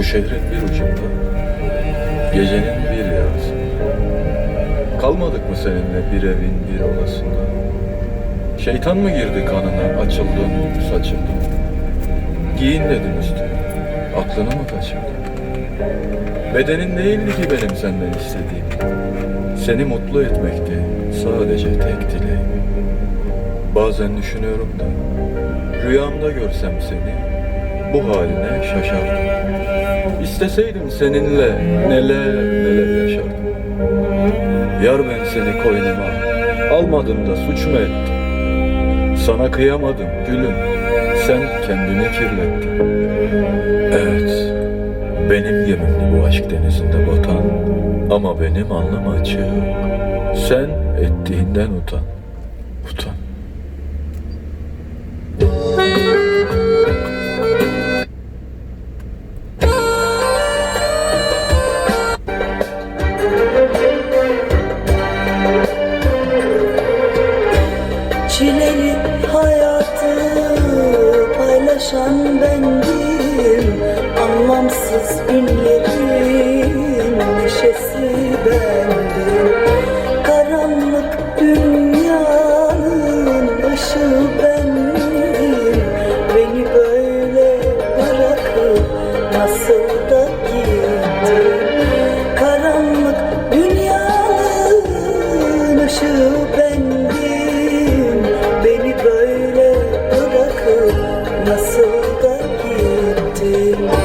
Bu şehrin bir ucunda, gecenin bir yarısı. Kalmadık mı seninle bir evin bir odasında? Şeytan mı girdi kanına, açıldın, saçıldın? Giyin dedim üstüne, aklını mı kaçırdın? Bedenin değildi ki benim senden istediğim. Seni mutlu etmekti sadece tek dileğim. Bazen düşünüyorum da, rüyamda görsem seni, bu haline şaşardım. İsteseydim seninle neler neler yaşardım. Yar ben seni koynuma, almadın da suç mu ettin? Sana kıyamadım gülüm, sen kendini kirlettin. Evet, benim gemimdi bu aşk denizinde batan Ama benim alnım açık Sen ettiğinden utan Utan paylaşan bendim. Anlamsız günlerin neşesi bendim. Karanlık dünyanın ışığı bendim. Beni böyle bırakıp nasıl da gittin gittin Nereden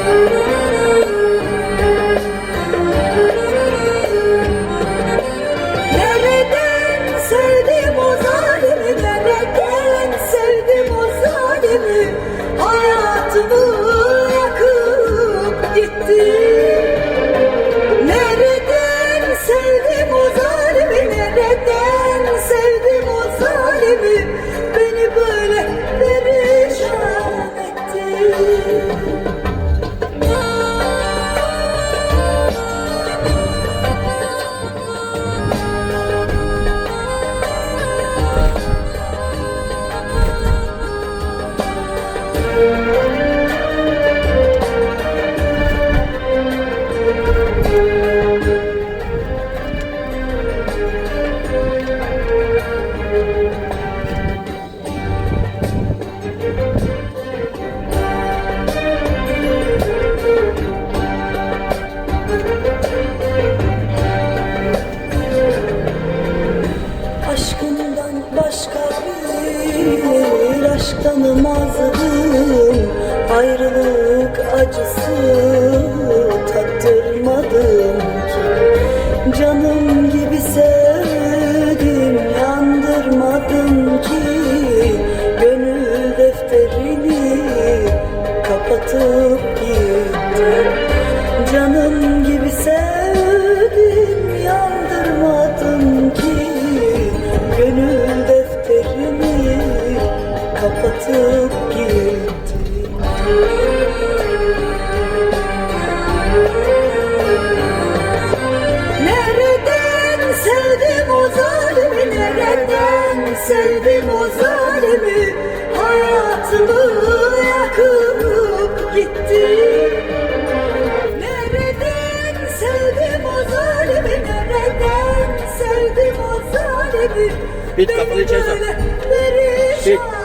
aşk tanımazdım Ayrılık acısı tattırmadım ki. Canım gibi sevdim sevdim o zalimi. Hayatımı yakıp gitti. Nereden sevdim o zalimi? Nereden sevdim o zalimi? Beni böyle perişan